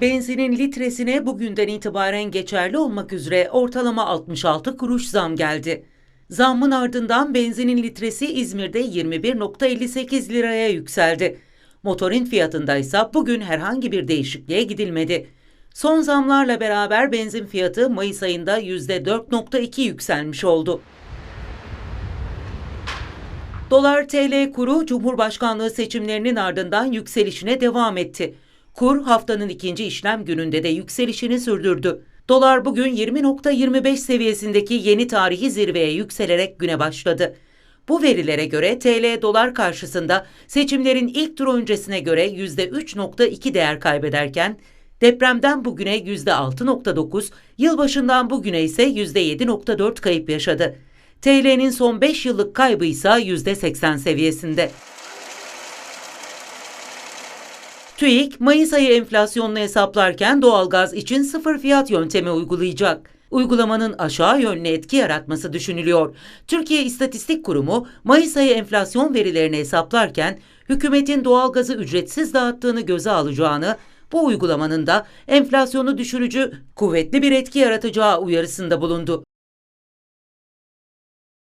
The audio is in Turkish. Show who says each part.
Speaker 1: Benzinin litresine bugünden itibaren geçerli olmak üzere ortalama 66 kuruş zam geldi. Zammın ardından benzinin litresi İzmir'de 21.58 liraya yükseldi. Motorin fiyatında ise bugün herhangi bir değişikliğe gidilmedi. Son zamlarla beraber benzin fiyatı Mayıs ayında %4.2 yükselmiş oldu. Dolar TL kuru Cumhurbaşkanlığı seçimlerinin ardından yükselişine devam etti. Kur haftanın ikinci işlem gününde de yükselişini sürdürdü. Dolar bugün 20.25 seviyesindeki yeni tarihi zirveye yükselerek güne başladı. Bu verilere göre TL dolar karşısında seçimlerin ilk tur öncesine göre %3.2 değer kaybederken depremden bugüne %6.9, yılbaşından bugüne ise %7.4 kayıp yaşadı. TL'nin son 5 yıllık kaybı ise %80 seviyesinde. TÜİK, Mayıs ayı enflasyonunu hesaplarken doğalgaz için sıfır fiyat yöntemi uygulayacak. Uygulamanın aşağı yönlü etki yaratması düşünülüyor. Türkiye İstatistik Kurumu, Mayıs ayı enflasyon verilerini hesaplarken hükümetin doğalgazı ücretsiz dağıttığını göze alacağını, bu uygulamanın da enflasyonu düşürücü, kuvvetli bir etki yaratacağı uyarısında bulundu.